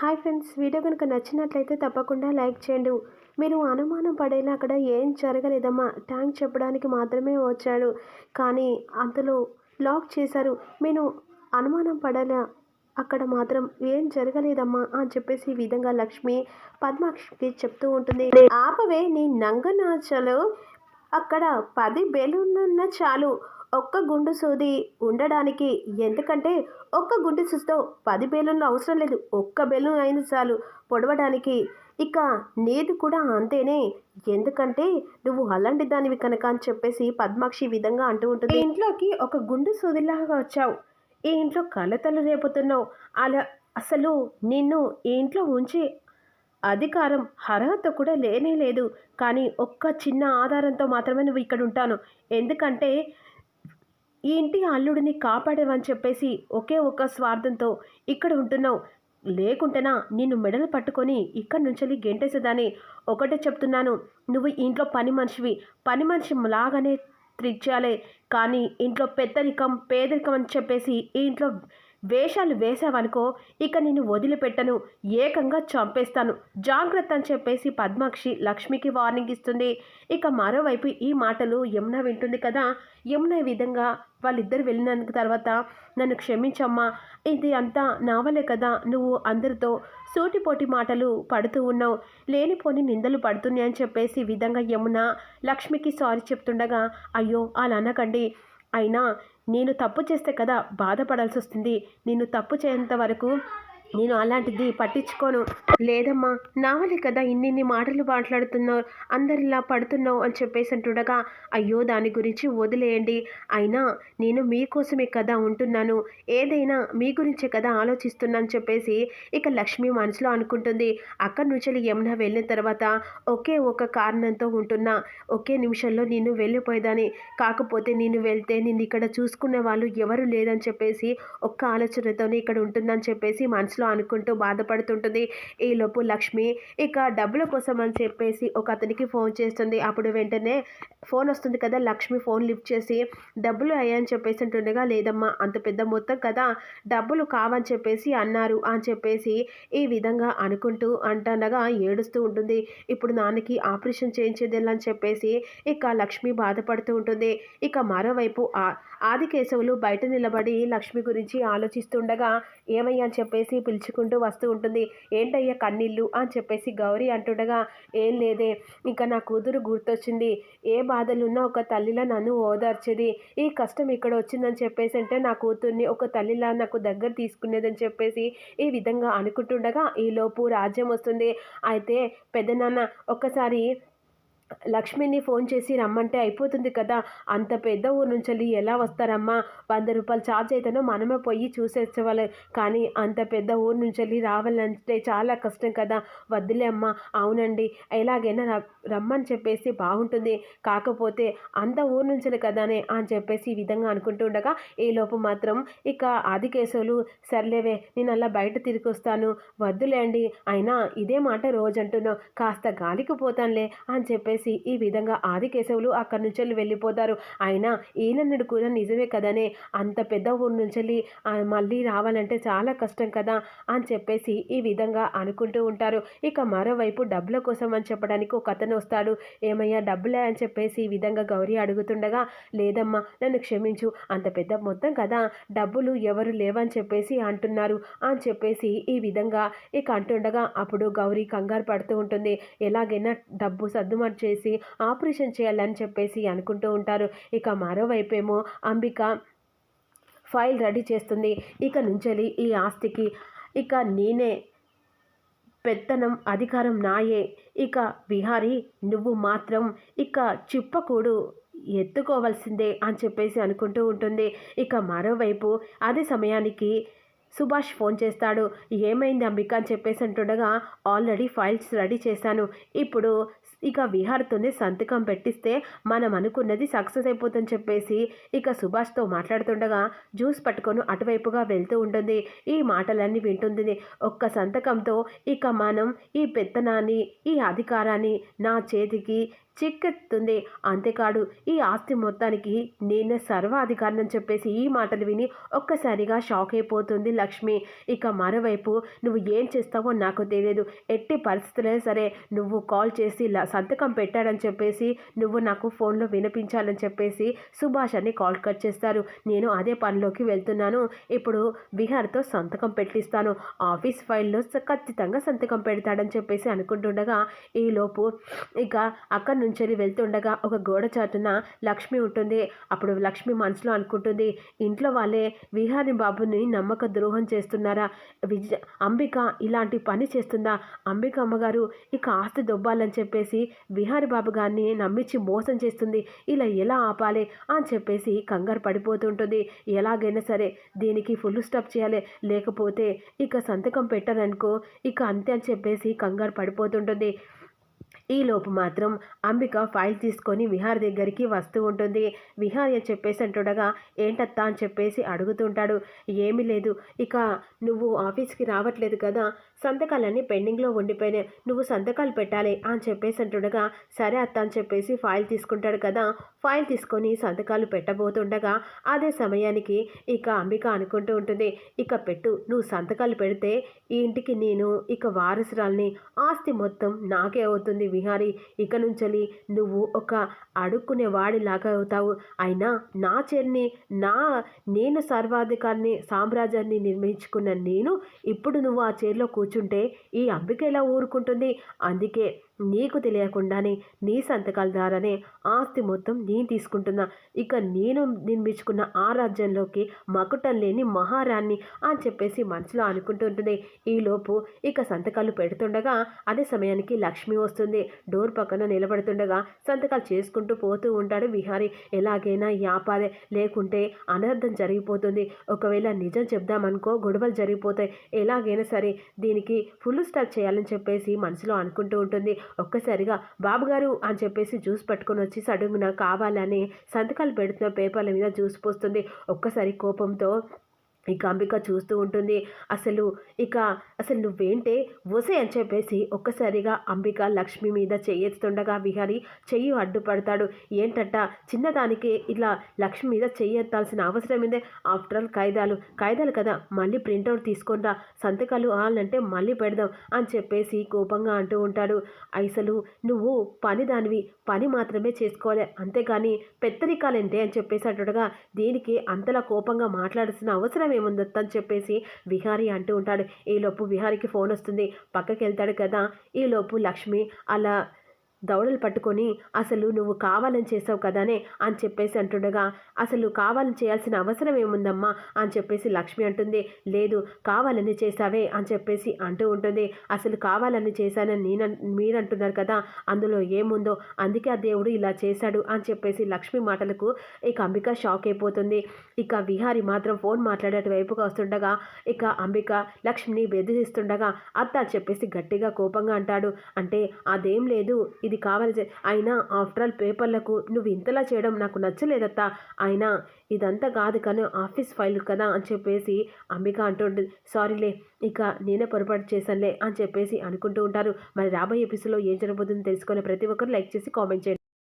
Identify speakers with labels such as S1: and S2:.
S1: Hi friends video కనుక నచ్చినట్లయితే తప్పకుండా లైక్ చేయండి. మీరు అనుమానం పడేలా అక్కడ ఏం జరగలేదమ్మా. ట్యాంక్ చెప్పడానికి మాత్రమే వచ్చాడు. కానీ అంతలో లాక్ చేశారు. నేను అనుమానం పడేలా అక్కడ మాత్రం ఏం జరగలేదమ్మా అని చెప్పేసి ఈ విధంగా లక్ష్మి పద్మాక్షికి చెప్తూ ఉంటుంది. ఆపవే నీ నంగనాచలు అక్కడ పది బెలూన్లున్న చాలు. ఒక్క గుండు సూది ఉండడానికి ఎందుకంటే ఒక్క గుండు సూదితో పది బెలూన్లు అవసరం లేదు. ఒక్క బెలూన్ అయిన చాలు పొడవడానికి. ఇక నీది కూడా అంతేనే. ఎందుకంటే నువ్వు అలాంటి దానివి కనుక అని చెప్పేసి పద్మాక్షి విధంగా అంటూ ఉంటుంది. ఇంట్లోకి ఒక గుండు సూదిలాగా వచ్చావు. ఈ ఇంట్లో కలతలు రేపుతున్నావు. అలా అసలు నిన్ను ఈ ఇంట్లో ఉంచి అధికారం అర్హత కూడా లేనే లేదు. కానీ ఒక్క చిన్న ఆధారంతో మాత్రమే నువ్వు ఇక్కడ ఉంటాను. ఎందుకంటే ఈ ఇంటి అల్లుడిని కాపాడేవని చెప్పేసి ఒకే ఒక్క స్వార్థంతో ఇక్కడ ఉంటున్నావు. లేకుంటేనా నిన్ను మెడలు పట్టుకొని ఇక్కడి నుంచి గెంటేసేదాన్ని. ఒకటే చెప్తున్నాను నువ్వు ఇంట్లో పని మనిషివి. పని మనిషి లాగానే ట్రీట్ చేయాలి కానీ ఇంట్లో పెద్దరికం పేదరికం అని చెప్పేసి ఈ ఇంట్లో వేషాలు వేసావనుకో ఇక నిన్ను వదిలిపెట్టను. ఏకంగా చంపేస్తాను. జాగ్రత్త అని చెప్పేసి పద్మాక్షి లక్ష్మికి వార్నింగ్ ఇస్తుంది. ఇక మరోవైపు ఈ మాటలు యమున వింటుంది కదా. యమున ఈ విధంగా వాళ్ళిద్దరు వెళ్ళినందుకు తర్వాత నన్ను క్షమించమ్మా. ఇది అంతా నావలే కదా. నువ్వు అందరితో సూటిపోటి మాటలు పడుతూ ఉన్నావు. లేనిపోని నిందలు పడుతున్నాయి అని చెప్పేసి విధంగా యమున లక్ష్మికి సారీ చెప్తుండగా అయ్యో అలా అనకండి. అయినా నేను తప్పు చేస్తే కదా బాధపడాల్సి వస్తుంది నేను తప్పు చేయంత వరకు నేను అలాంటిది పట్టించుకోను. లేదమ్మా నావలే కదా ఇన్నిన్ని మాటలు మాట్లాడుతున్నావు అందరిలా పడుతున్నావు అని చెప్పేసి అంటుండగా అయ్యో దాని గురించి వదిలేయండి. అయినా నేను మీకోసమే కదా ఉంటున్నాను. ఏదైనా మీ గురించే కదా ఆలోచిస్తున్నాను చెప్పేసి ఇక లక్ష్మి మనసులో అనుకుంటుంది. అక్కడి నుంచి యమున వెళ్ళిన తర్వాత ఒకే ఒక కారణంతో ఉంటున్నా. ఒకే నిమిషంలో నేను వెళ్ళిపోయేదాన్ని. కాకపోతే నేను వెళ్తే నేను ఇక్కడ చూసుకునే వాళ్ళు ఎవరు లేదని చెప్పేసి ఒక్క ఆలోచనతోనే ఇక్కడ ఉంటుందని చెప్పేసి మనసులో అనుకుంటూ బాధపడుతుంటుంది. ఈలోపు లక్ష్మి ఇక డబ్బుల కోసం అని చెప్పేసి ఒక అతనికి ఫోన్ చేస్తుంది. అప్పుడు వెంటనే ఫోన్ వస్తుంది కదా లక్ష్మి ఫోన్ లిఫ్ట్ చేసి డబ్బులు అయ్యాయని చెప్పేసి అంటుండగా లేదమ్మా అంత పెద్ద మొత్తం కదా డబ్బులు కావని చెప్పేసి అన్నారు అని చెప్పేసి ఈ విధంగా అనుకుంటూ అంటనగా ఏడుస్తూ ఉంటుంది. ఇప్పుడు నాన్నకి ఆపరేషన్ చేయించేది అని చెప్పేసి ఇక లక్ష్మి బాధపడుతూ ఉంటుంది. ఇక మరోవైపు ఆ ఆదికేశవులు బయట నిలబడి లక్ష్మి గురించి ఆలోచిస్తుండగా ఏమయ్యా? అని చెప్పేసి పిలుచుకుంటూ వస్తూ ఉంటుంది. ఏంటయ్యా కన్నీళ్ళు? అని చెప్పేసి గౌరీ అంటుండగా ఏం లేదే ఇంకా నా కూతురు గుర్తొచ్చింది. ఏ బాధలున్నా ఒక తల్లిలా నన్ను ఓదార్చేది. ఈ కష్టం ఇక్కడ వచ్చిందని చెప్పేసి అంటే నా కూతుర్ని ఒక తల్లిలా నాకు దగ్గర తీసుకునేదని చెప్పేసి ఈ విధంగా అనుకుంటుండగా ఈలోపు రాజ్యం వస్తుంది. అయితే పెద్దనాన్న ఒక్కసారి లక్ష్మిని ఫోన్ చేసి రమ్మంటే అయిపోతుంది కదా. అంత పెద్ద ఊరు నుంచి వెళ్ళి ఎలా వస్తారమ్మా? వంద రూపాయలు ఛార్జ్ అయితేనో మనమే పోయి చూసేసేవాళ్ళు. కానీ అంత పెద్ద ఊరు నుంచి వెళ్ళి రావాలంటే చాలా కష్టం కదా. వద్దులే అమ్మా. అవునండి. ఎలాగైనా రమ్మని చెప్పేసి బాగుంటుంది. కాకపోతే అంత ఊరు నుంచి కదానే అని చెప్పేసి ఈ విధంగా అనుకుంటుండగా ఈ లోపు మాత్రం ఇక ఆది కేసులు సర్లేవే నేను అలా బయట తిరిగి వస్తాను. వద్దులేండి అయినా ఇదే మాట రోజు అంటున్నావు కాస్త గాలికి పోతానులే అని చెప్పేసి ఈ విధంగా ఆది కేశవులు అక్కడి నుంచి వెళ్ళిపోతారు. అయినా ఈయనన్నడు కూడా నిజమే కదనే. అంత పెద్ద ఊరు నుంచి మళ్ళీ రావాలంటే చాలా కష్టం కదా అని చెప్పేసి ఈ విధంగా అనుకుంటూ ఉంటారు. ఇక మరోవైపు డబ్బుల కోసం అని చెప్పడానికి ఒక అతను వస్తాడు. ఏమయ్యా డబ్బులే అని చెప్పేసి ఈ విధంగా గౌరీ అడుగుతుండగా లేదమ్మా నన్ను క్షమించు. అంత పెద్ద మొత్తం కదా. డబ్బులు ఎవరు లేవని చెప్పేసి అంటున్నారు అని చెప్పేసి ఈ విధంగా ఇక అంటుండగా అప్పుడు గౌరీ కంగారు పడుతూ ఉంటుంది. ఎలాగైనా డబ్బు సర్దుమతి చేసి ఆపరేషన్ చేయాలని చెప్పేసి అనుకుంటూ ఉంటారు. ఇక మరోవైపేమో అంబిక ఫైల్ రెడీ చేస్తుంది. ఇక నుంచి ఈ ఆస్తికి ఇక నేనే పెత్తనం అధికారం నాయే. ఇక విహారి నువ్వు మాత్రం ఇక చిప్పకూడు ఎత్తుకోవాల్సిందే అని చెప్పేసి అనుకుంటూ ఉంటుంది. ఇక మరోవైపు అదే సమయానికి సుభాష్ ఫోన్ చేస్తాడు. ఏమైంది అంబిక అని చెప్పేసి అంటుండగా ఆల్రెడీ ఫైల్స్ రెడీ చేశాను. ఇప్పుడు ఇక విహార్తోనే సంతకం పెట్టిస్తే మనం అనుకున్నది సక్సెస్ అయిపోతుందని చెప్పేసి ఇక సుభాష్తో మాట్లాడుతుండగా జ్యూస్ పట్టుకొని అటువైపుగా వెళ్తూ ఉంటుంది. ఈ మాటలన్నీ వింటుంది ఒక్క సంతకంతో ఇక మనం ఈ పెత్తనాన్ని ఈ అధికారాన్ని నా చేతికి చిక్కెత్తుంది అంతేకాడు ఈ ఆస్తి మొత్తానికి నేనే సర్వాధికారిని అని చెప్పేసి ఈ మాటలు విని ఒక్కసారిగా షాక్ అయిపోతుంది లక్ష్మి. ఇక మరోవైపు నువ్వు ఏం చేస్తావో నాకు తెలియదు ఎట్టి పరిస్థితులే సరే నువ్వు కాల్ చేసి సంతకం పెట్టాడని చెప్పేసి నువ్వు నాకు ఫోన్లో వినిపించాలని చెప్పేసి సుభాష్ అని కాల్ కట్ చేస్తారు. నేను అదే పనిలోకి వెళ్తున్నాను. ఇప్పుడు విహార్తో సంతకం పెట్టిస్తాను. ఆఫీస్ ఫైల్లో ఖచ్చితంగా సంతకం పెడతాడని చెప్పేసి అనుకుంటుండగా ఈలోపు ఇక అక్కడ నుంచి వెళ్తుండగా ఒక గోడ చాటున లక్ష్మి ఉంటుంది. అప్పుడు లక్ష్మి మనసులో అనుకుంటుంది ఇంట్లో వాళ్ళే విహారి బాబుని నమ్మక ద్రోహం చేస్తున్నారా? విజయ అంబిక ఇలాంటి పని చేస్తుందా? అంబిక అమ్మగారు ఇక ఆస్తి దొబ్బాలని చెప్పేసి విహారి బాబు గారిని నమ్మించి మోసం చేస్తుంది. ఇలా ఎలా ఆపాలి? అని చెప్పేసి కంగారు పడిపోతుంటుంది. ఎలాగైనా సరే దీనికి ఫుల్ స్టాప్ చేయాలి. లేకపోతే ఇక సంతకం పెట్టారనుకో ఇక అంతే అని చెప్పేసి కంగారు పడిపోతుంటుంది. ఈ లోపు మాత్రం అంబిక ఫైల్ తీసుకొని విహార్ దగ్గరికి వస్తూ ఉంటుంది. విహార్ అని చెప్పేసి అంటుండగా ఏంటత్తా? అని చెప్పేసి అడుగుతుంటాడు. ఏమీ లేదు. ఇక నువ్వు ఆఫీస్కి రావట్లేదు కదా. సంతకాలన్నీ పెండింగ్లో ఉండిపోయినాయి. నువ్వు సంతకాలు పెట్టాలి అని చెప్పేసి అంటుండగా సరే అత్త అని చెప్పేసి ఫైల్ తీసుకుంటాడు కదా. ఫైల్ తీసుకొని సంతకాలు పెట్టబోతుండగా అదే సమయానికి ఇక అంబిక అనుకుంటూ ఉంటుంది. ఇక పెట్టు. నువ్వు సంతకాలు పెడితే ఈ ఇంటికి నేను ఇక వారసురాల్ని ఆస్తి మొత్తం నాకే అవుతుంది. విహారీ ఇక నుంచి నువ్వు ఒక అడుక్కునే వాడిలాగా అవుతావు. అయినా నా చెర్ని నా నేను సర్వాధికారిని సామ్రాజ్యాన్ని నిర్మించుకున్న నేను ఇప్పుడు నువ్వు ఆ చైర్లో కూర్చుంటే ఈ అంబిక ఎలా ఊరుకుంటుంది? అందుకే నీకు తెలియకుండానే నీ సంతకాల ద్వారానే ఆస్తి మొత్తం నేను తీసుకుంటున్నా. ఇక నేను నిర్మించుకున్న ఆ రాజ్యంలోకి మకుటం లేని మహారాణి అని చెప్పేసి మనసులో అనుకుంటుంటుంది ఈలోపు ఇక సంతకాలు పెడుతుండగా అదే సమయానికి లక్ష్మి వస్తుంది. డోర్ పక్కన నిలబడుతుండగా సంతకాలు చేసుకుంటూ పోతూ ఉంటాడు విహారీ. ఎలాగైనా యాపాదే లేకుంటే అనర్థం జరిగిపోతుంది. ఒకవేళ నిజం చెప్దామనుకో గొడవలు జరిగిపోతాయి. ఎలాగైనా సరే దీనికి ఫుల్ స్టాప్ చేయాలని చెప్పేసి మనసులో అనుకుంటూ ఉంటుంది. ఒక్కసారిగా బాబుగారు అని చెప్పేసి జ్యూస్ పట్టుకొని వచ్చి సడుగున కావాలని సంతకాలు పెడుతున్న పేపర్ల మీద జ్యూస్ పోస్తుంది. ఒక్కసారి కోపంతో ఇక అంబిక చూస్తూ ఉంటుంది. అసలు ఇక అసలు నువ్వేంటే వసే అని చెప్పేసి ఒక్కసారిగా అంబిక లక్ష్మి మీద చెయ్యెత్తుండగా విహారీ చెయ్యి అడ్డుపడతాడు. ఏంటంట? చిన్నదానికి ఇలా లక్ష్మి మీద చెయ్యెత్తాల్సిన అవసరం ఏందే? ఆఫ్టర్ ఆల్ కాయిదాలు కాయిదాలు కదా? మళ్ళీ ప్రింట్అవుట్ తీసుకుంటా సంతకాలు ఆలంటే మళ్ళీ పెడదాం అని చెప్పేసి కోపంగా అంటూ ఉంటాడు. అసలు నువ్వు పని దానివి పని మాత్రమే చేసుకోవాలి. అంతేగాని పెత్తరికాలేంటే అని చెప్పేసి అంటుండగా దీనికి అంతలా కోపంగా మాట్లాడాల్సిన అవసరం ఏముందత్త అని చెప్పేసి విహారీ అంటూ ఉంటాడు. ఈలోపు విహారీకి ఫోన్ వస్తుంది. పక్కకి వెళ్తాడు కదా. ఈలోపు లక్ష్మి అలా దౌడలు పట్టుకొని అసలు నువ్వు కావాలని చేసావు కదానే? అని చెప్పేసి అంటుండగా అసలు కావాలని చేయాల్సిన అవసరం ఏముందమ్మా? అని చెప్పేసి లక్ష్మి అంటుంది. లేదు కావాలని చేసావే అని చెప్పేసి అంటూ ఉంటుంది. అసలు కావాలని చేశానని నేను మీరు అంటున్నారు కదా అందులో ఏముందో? అందుకే ఆ దేవుడు ఇలా చేశాడు. అని చెప్పేసి లక్ష్మి మాటలకు ఇక అంబిక షాక్ అయిపోతుంది. ఇక విహారి మాత్రం ఫోన్ మాట్లాడేట వైపుగా వస్తుండగా ఇక అంబిక లక్ష్మిని బెదిరిస్తుండగా అత్త చెప్పేసి గట్టిగా కోపంగా అంటాడు. అంటే అదేం లేదు ఇది ఇది చే- అయినా ఆఫ్టర్ ఆల్ పేపర్లకు నువ్వు ఇంతలా చేయడం నాకు నచ్చలేదత్తా. అయినా ఇదంతా కాదు కానీ ఆఫీస్ ఫైల్ కదా అని చెప్పేసి అంబిక అంటుంటుంది సారీలే ఇక నేనే పొరపాటు చేశానులే అని చెప్పేసి అనుకుంటూ ఉంటారు. మరి రాబోయే ఎపిసోడ్లో ఏం జరగబోతుందో తెలుసుకునే ప్రతి ఒక్కరు లైక్ చేసి కామెంట్ చేయండి.